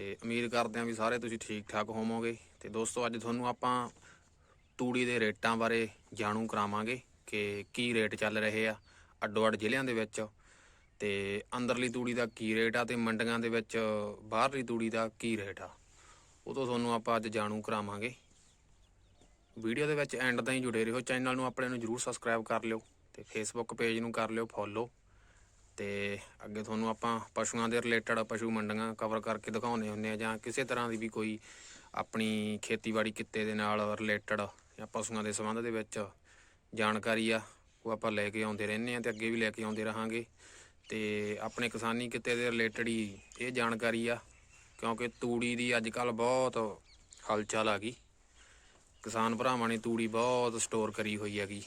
ਤੇ ਉਮੀਦ ਕਰਦੇ ਹਾਂ ਵੀ ਸਾਰੇ ਤੁਸੀਂ ਠੀਕ ਠਾਕ ਹੋਵੋਗੇ। ਤੇ ਦੋਸਤੋ, ਅੱਜ ਤੁਹਾਨੂੰ ਆਪਾਂ ਤੂੜੀ ਦੇ ਰੇਟਾਂ ਬਾਰੇ ਜਾਣੂ ਕਰਾਵਾਂਗੇ ਕਿ ਕੀ ਰੇਟ ਚੱਲ ਰਹੇ ਆ ਅੱਡੋ ਅੱਡ ਜ਼ਿਲ੍ਹਿਆਂ ਦੇ ਵਿੱਚ। ਤੇ ਅੰਦਰਲੀ ਤੂੜੀ ਦਾ ਕੀ ਰੇਟ ਆ ਤੇ ਮੰਡੀਆਂ ਦੇ ਵਿੱਚ ਬਾਹਰਲੀ ਤੂੜੀ ਦਾ ਕੀ ਰੇਟ ਆ, ਉਹ ਤੋਂ ਤੁਹਾਨੂੰ ਆਪਾਂ ਅੱਜ ਜਾਣੂ ਕਰਾਵਾਂਗੇ। ਵੀਡੀਓ ਦੇ ਵਿੱਚ ਐਂਡ ਤਾਈਂ ਜੁੜੇ ਰਹੋ, ਚੈਨਲ ਨੂੰ ਆਪਣੇ ਨੂੰ ਜਰੂਰ ਸਬਸਕ੍ਰਾਈਬ ਕਰ ਲਿਓ ਤੇ ਫੇਸਬੁੱਕ ਪੇਜ ਨੂੰ ਕਰ ਲਿਓ, ਫੋਲੋ। ਤੇ ਅੱਗੇ ਤੁਹਾਨੂੰ ਆਪਾਂ ਪਸ਼ੂਆਂ ਦੇ ਰਿਲੇਟਡ ਪਸ਼ੂ ਮੰਡੀਆਂ ਕਵਰ ਕਰਕੇ ਦਿਖਾਉਣੇ ਹੁੰਦੇ ਆ ਜਾਂ ਕਿਸੇ ਤਰ੍ਹਾਂ ਦੀ ਵੀ ਕੋਈ ਆਪਣੀ ਖੇਤੀਬਾੜੀ ਕਿੱਤੇ ਦੇ ਨਾਲ ਰਿਲੇਟਡ ਜਾਂ ਪਸ਼ੂਆਂ ਦੇ ਸੰਬੰਧ ਦੇ ਵਿੱਚ ਜਾਣਕਾਰੀ ਆ, ਉਹ ਆਪਾਂ ਲੈ ਕੇ ਆਉਂਦੇ ਰਹਿੰਦੇ ਆ ਤੇ ਅੱਗੇ ਵੀ ਲੈ ਕੇ ਆਉਂਦੇ ਰਹਾਂਗੇ। ਤੇ ਆਪਣੇ ਕਿਸਾਨੀ ਕਿੱਤੇ ਦੇ ਰਿਲੇਟਡ ਹੀ ਇਹ ਜਾਣਕਾਰੀ ਆ, ਕਿਉਂਕਿ ਤੂੜੀ ਦੀ ਅੱਜ ਕੱਲ ਬਹੁਤ ਹਲਚਲ ਆ ਗਈ। ਕਿਸਾਨ ਭਰਾਵਾਂ ਨੇ ਤੂੜੀ ਬਹੁਤ ਸਟੋਰ ਕਰੀ ਹੋਈ ਹੈਗੀ।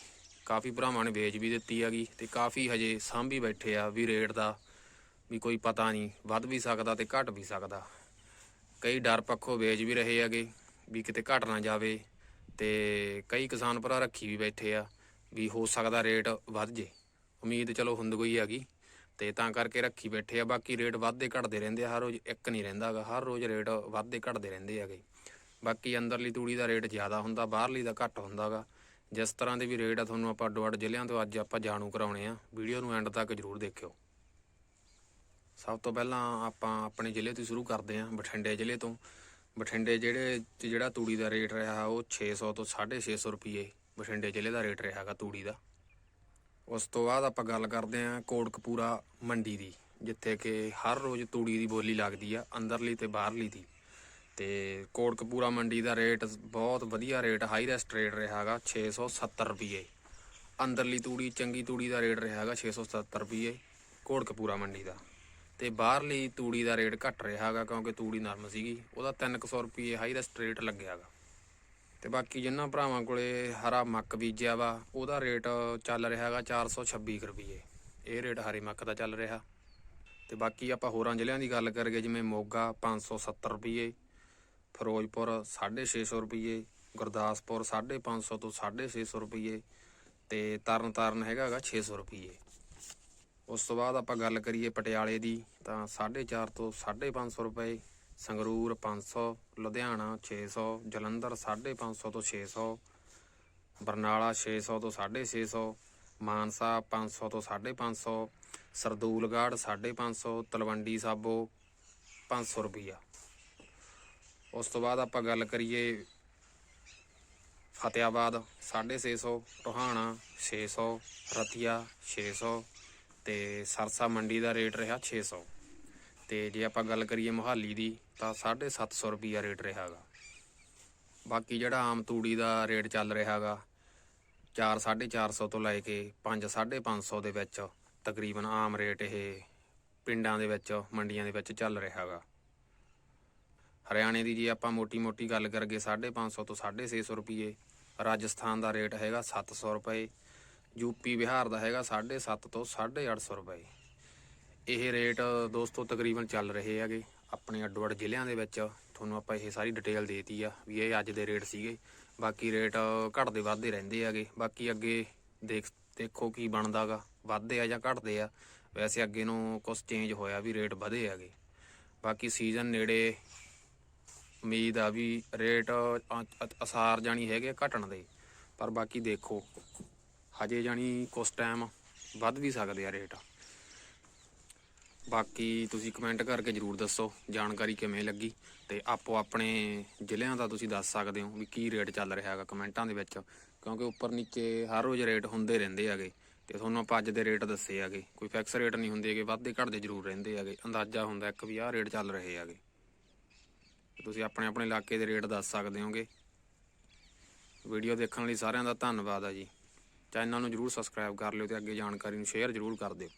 ਕਾਫੀ ਭਰਾਵਾਂ ਨੇ ਵੇਚ ਵੀ ਦਿੱਤੀ ਹੈਗੀ ਤੇ ਕਾਫੀ ਹਜੇ ਸਾਂਭੀ ਬੈਠੇ ਆ ਵੀ ਰੇਟ ਦਾ, ਵੀ ਕੋਈ ਪਤਾ ਨਹੀਂ, ਵੱਧ ਵੀ ਸਕਦਾ ਤੇ ਘਟ ਵੀ ਸਕਦਾ। ਕਈ ਡਰ ਪੱਖੋਂ ਵੇਚ ਵੀ ਰਹੇ ਹੈਗੇ ਵੀ ਕਿਤੇ ਘਟ ਨਾ ਜਾਵੇ ਤੇ ਕਈ ਕਿਸਾਨ ਭਰਾ ਰੱਖੀ ਵੀ ਬੈਠੇ ਆ ਵੀ ਹੋ ਸਕਦਾ ਰੇਟ ਵੱਧ ਜੇ। ਉਮੀਦ ਚਲੋ ਹੁੰਦ ਕੋਈ ਹੈਗੀ ਤੇ ਤਾਂ ਕਰਕੇ ਰੱਖੀ ਬੈਠੇ ਆ, ਬਾਕੀ ਰੇਟ ਵੱਧਦੇ ਘਟਦੇ ਰਹਿੰਦੇ ਆ, ਹਰ ਰੋਜ਼ ਇੱਕ ਨਹੀਂ ਰਹਿੰਦਾਗਾ ਹਰ ਰੋਜ਼ ਰੇਟ ਵੱਧਦੇ ਘਟਦੇ ਰਹਿੰਦੇ ਹੈਗੇ। ਬਾਕੀ ਅੰਦਰਲੀ ਤੂੜੀ ਦਾ ਰੇਟ ਜ਼ਿਆਦਾ ਹੁੰਦਾ, ਬਾਹਰਲੀ ਦਾ ਘੱਟ ਹੁੰਦਾਗਾ ਜਿਸ ਤਰ੍ਹਾਂ ਦੇ ਵੀ ਰੇਟ ਆ ਤੁਹਾਨੂੰ ਆਪਾਂ ਅੱਡੋ ਅੱਡ ਜ਼ਿਲ੍ਹਿਆਂ ਤੋਂ ਅੱਜ ਆਪਾਂ ਜਾਣੂ ਕਰਾਉਣੇ ਆ, ਵੀਡੀਓ ਨੂੰ ਐਂਡ ਤੱਕ ਜਰੂਰ ਦੇਖਿਓ। ਸਭ ਤੋਂ ਪਹਿਲਾਂ ਆਪਾਂ ਆਪਣੇ ਜ਼ਿਲ੍ਹੇ ਤੋਂ ਸ਼ੁਰੂ ਕਰਦੇ ਹਾਂ, ਬਠਿੰਡੇ ਜ਼ਿਲ੍ਹੇ ਤੋਂ। ਬਠਿੰਡੇ ਜਿਹੜੇ 'ਚ ਜਿਹੜਾ ਤੂੜੀ ਦਾ ਰੇਟ ਰਿਹਾ ਉਹ 600 ਤੋਂ 650 ਰੁਪਏ ਬਠਿੰਡੇ ਜ਼ਿਲ੍ਹੇ ਦਾ ਰੇਟ ਰਿਹਾਗਾ ਤੂੜੀ ਦਾ। ਉਸ ਤੋਂ ਬਾਅਦ ਆਪਾਂ ਗੱਲ ਕਰਦੇ ਹਾਂ ਕੋਟਕਪੂਰਾ ਮੰਡੀ ਦੀ, ਜਿੱਥੇ ਕਿ ਹਰ ਰੋਜ਼ ਤੂੜੀ ਦੀ ਬੋਲੀ ਲੱਗਦੀ ਆ, ਅੰਦਰਲੀ ਤੇ ਬਾਹਰਲੀ ਦੀ। ਤੇ ਕੋਟਕਪੂਰਾ ਮੰਡੀ ਦਾ ਰੇਟ ਬਹੁਤ ਵਧੀਆ ਰੇਟ ਹਾਈ ਰੈਸਟ ਰੇਟ ਰਿਹਾਗਾ 670 ਰੁਪਏ। ਅੰਦਰਲੀ ਤੂੜੀ, ਚੰਗੀ ਤੂੜੀ ਦਾ ਰੇਟ ਰਿਹਾਗਾ 670 ਰੁਪਏ ਕੋਟਕਪੂਰਾ ਮੰਡੀ ਦਾ। ਤੇ ਬਾਹਰਲੀ ਤੂੜੀ ਦਾ ਰੇਟ ਘਟ ਰਿਹਾਗਾ ਕਿਉਂਕਿ ਤੂੜੀ ਨਰਮ ਸੀਗੀ, ਉਹਦਾ 300 ਰੁਪਏ ਹਾਈ ਰੈਸਟ ਰੇਟ ਲੱਗਿਆਗਾ ਤੇ ਬਾਕੀ ਜਿਨ੍ਹਾਂ ਭਰਾਵਾਂ ਕੋਲੇ ਹਰਾ ਮੱਕ ਬੀਜਿਆ ਵਾ, ਉਹਦਾ ਰੇਟ ਚੱਲ ਰਿਹਾ ਹੈਗਾ 426 ਕੁ ਰੁਪਏ। ਇਹ ਰੇਟ ਹਰੇ ਮੱਕ ਦਾ ਚੱਲ ਰਿਹਾ। ਤੇ ਬਾਕੀ ਆਪਾਂ ਹੋਰਾਂ ਜ਼ਿਲ੍ਹਿਆਂ ਦੀ ਗੱਲ ਕਰੀਏ, ਜਿਵੇਂ ਮੋਗਾ 570 ਰੁਪਏ ਫਿਰੋਜ਼ਪੁਰ 650 ਰੁਪਏ ਗੁਰਦਾਸਪੁਰ 550 ਤੋਂ 650 ਰੁਪਏ ਤੇ ਤਰਨਤਾਰਨ ਹੈਗਾ ਹੈਗਾ 600 ਰੁਪਏ ਉਸ ਤੋਂ ਬਾਅਦ ਆਪਾਂ ਗੱਲ ਕਰੀਏ ਪਟਿਆਲੇ ਦੀ, ਤਾਂ 450 ਤੋਂ 550 ਰੁਪਏ, ਸੰਗਰੂਰ 500 ਲੁਧਿਆਣਾ 600 ਜਲੰਧਰ 550 ਤੋਂ 600 ਬਰਨਾਲਾ 600 ਤੋਂ 650 ਮਾਨਸਾ 500 ਤੋਂ 550 ਸਰਦੂਲਗੜ੍ਹ 550 ਤਲਵੰਡੀ ਸਾਬੋ 500 ਰੁਪਈਆ। ਉਸ ਤੋਂ ਬਾਅਦ ਆਪਾਂ ਗੱਲ ਕਰੀਏ ਫਤਿਆਬਾਦ 650 ਟੋਹਾਣਾ 600 ਰਤੀਆ 600 ਤੇ ਸਰਸਾ ਮੰਡੀ ਦਾ ਰੇਟ ਰਿਹਾ 600 ਤੇ ਜੇ ਆਪਾਂ ਗੱਲ ਕਰੀਏ ਮੁਹਾਲੀ ਦੀ ਤਾਂ 750 ਰੁਪਈਆ ਰੇਟ ਰਿਹਾਗਾ ਬਾਕੀ ਜਿਹੜਾ ਆਮ ਤੂੜੀ ਦਾ ਰੇਟ ਚੱਲ ਰਿਹਾਗਾ 4 450 ਤੋਂ ਲੈ ਕੇ 5 550 ਦੇ ਵਿੱਚ ਤਕਰੀਬਨ ਆਮ ਰੇਟ ਇਹ ਪਿੰਡਾਂ ਦੇ ਵਿੱਚ, ਮੰਡੀਆਂ ਦੇ ਵਿੱਚ ਚੱਲ ਰਿਹਾਗਾ ਹਰਿਆਣੇ ਦੀ ਜੇ ਆਪਾਂ ਮੋਟੀ-ਮੋਟੀ ਗੱਲ ਕਰਗੇ 550 ਤੋਂ 650 ਰੁਪਏ ਰਾਜਸਥਾਨ ਦਾ ਰੇਟ ਹੈਗਾ 700 ਰੁਪਏ। ਯੂਪੀ ਬਿਹਾਰ ਦਾ ਹੈਗਾ 750 ਤੋਂ 850 ਰੁਪਏ। ਇਹ ਰੇਟ ਦੋਸਤੋ ਤਕਰੀਬਨ ਚੱਲ ਰਹੇ ਹੈਗੇ ਆਪਣੇ ਅੱਡੋ ਅੱਡ ਜ਼ਿਲ੍ਹਿਆਂ ਦੇ ਵਿੱਚ। ਤੁਹਾਨੂੰ ਆਪਾਂ ਇਹ ਸਾਰੀ ਡਿਟੇਲ ਦੇਤੀ ਆ ਵੀ ਇਹ ਅੱਜ ਦੇ ਰੇਟ ਸੀਗੇ। ਬਾਕੀ ਰੇਟ ਘਟਦੇ ਵੱਧਦੇ ਰਹਿੰਦੇ ਹੈਗੇ। ਬਾਕੀ ਅੱਗੇ ਦੇਖ, ਦੇਖੋ ਕੀ ਬਣਦਾਗਾ। ਵੱਧਦੇ ਆ ਜਾਂ ਘਟਦੇ ਆ। ਵੈਸੇ ਅੱਗੇ ਨੂੰ ਕੁਝ ਚੇਂਜ ਹੋਇਆ ਵੀ ਰੇਟ ਵਧੇ ਹੈਗੇ। ਬਾਕੀ ਸੀਜ਼ਨ ਨੇੜੇ ਉਮੀਦ ਆ ਵੀ ਰੇਟ ਅ- ਅਸਾਰ ਜਾਣੀ ਹੈਗੇ ਆ ਘਟਣ ਦੇ। ਪਰ ਬਾਕੀ ਦੇਖੋ, ਹਜੇ ਜਾਣੀ ਕੁਝ ਟਾਈਮ ਵੱਧ ਵੀ ਸਕਦੇ ਆ ਰੇਟ। ਬਾਕੀ ਤੁਸੀਂ ਕਮੈਂਟ ਕਰਕੇ ਜਰੂਰ ਦੱਸੋ, ਜਾਣਕਾਰੀ ਕਿਵੇਂ ਲੱਗੀ? ਤੇ ਆਪੋ ਆਪਣੇ ਜ਼ਿਲ੍ਹਿਆਂ ਦਾ ਤੁਸੀਂ ਦੱਸ ਸਕਦੇ ਹੋ ਵੀ ਕੀ ਰੇਟ ਚੱਲ ਰਿਹਾ ਹੈਗਾ ਕਮੈਂਟਾਂ ਦੇ ਵਿੱਚ। ਕਿਉਂਕਿ ਉੱਪਰ ਨੀਚੇ ਹਰ ਰੋਜ਼ ਰੇਟ ਹੁੰਦੇ ਰਹਿੰਦੇ ਹੈਗੇ। ਤੇ ਤੁਹਾਨੂੰ ਆਪਾਂ ਅੱਜ ਦੇ ਰੇਟ ਦੱਸੇ ਹੈਗੇ। ਕੋਈ ਫਿਕਸ ਰੇਟ ਨਹੀਂ ਹੁੰਦੇ ਹੈਗੇ, ਵੱਧਦੇ ਘਟਦੇ ਜ਼ਰੂਰ ਰਹਿੰਦੇ ਹੈਗੇ। ਅੰਦਾਜ਼ਾ ਹੁੰਦਾ ਇੱਕ ਵੀ ਆਹ ਰੇਟ ਚੱਲ ਰਹੇ ਹੈਗੇ। ਤੁਸੀਂ ਆਪਣੇ ਆਪਣੇ ਇਲਾਕੇ ਦੇ ਰੇਟ ਦੱਸ ਸਕਦੇ ਹੋਗੇ। ਵੀਡੀਓ ਦੇਖਣ ਲਈ ਸਾਰਿਆਂ ਦਾ ਧੰਨਵਾਦ ਆ ਜੀ। ਚੈਨਲ ਨੂੰ ਜਰੂਰ ਸਬਸਕ੍ਰਾਈਬ ਕਰ ਲਿਓ ਤੇ ਅੱਗੇ ਜਾਣਕਾਰੀ ਨੂੰ ਸ਼ੇਅਰ ਜਰੂਰ ਕਰ ਦਿਓ।